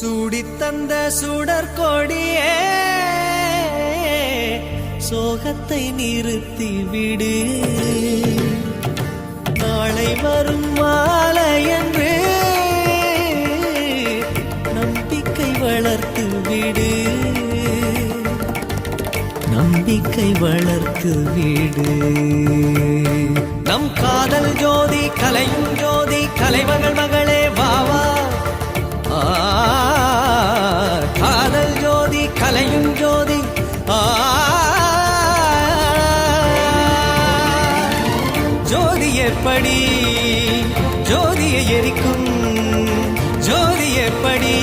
சூடித்தந்த சுடற்கொடியே சோகத்தை நிறுத்தி விடு. நாளை வரும் மாலை என்று நம்பிக்கை வளர்த்து விடு. நம்பிக்கை வளர்த்து விடு. பெருஞ்சோதி ஜோதி எப்படி ஜோதியை எரிக்கும் ஜோதி எப்படி